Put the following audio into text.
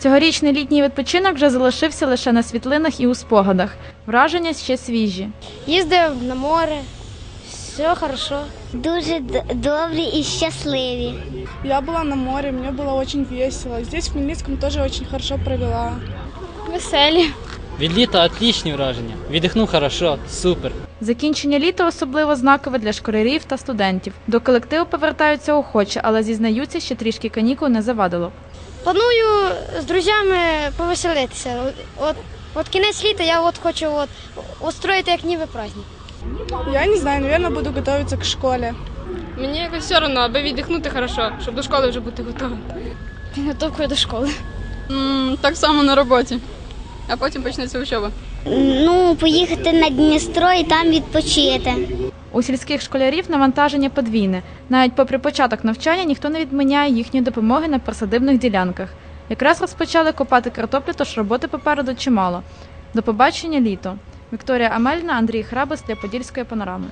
Цьогорічний літній відпочинок вже залишився лише на світлинах і у спогадах. Враження ще свіжі. Їздив на море, все хорошо. Дуже добрі і щасливі. Я була на морі, мені було очень весело. Здесь в Хмельницькому теж очень хорошо провела. Веселі. Від літа отлічні враження. Віддихнув хорошо, супер. Закінчення літа особливо знакове для школярів та студентів. До колективу повертаються охоче, але зізнаються, що трішки канікул не завадило. Планую з друзями повеселитися. От, от кінець літа я от хочу от, устроїти як ніби праздник. Я не знаю, наверное, буду готовиться к школе. Мені якось все одно, аби віддихнути хорошо, щоб до школи вже бути готовим. Підготовкою до школи. так само на роботі, а потім почнеться учоба. Ну, поїхати на Дністро і там відпочити. У сільських школярів навантаження подвійне. Навіть попри початок навчання ніхто не відміняє їхньої допомоги на присадибних ділянках. Якраз розпочали копати картоплю, тож роботи попереду чимало. До побачення літо. Вікторія Амельна, Андрій Храбис для Подільської панорами.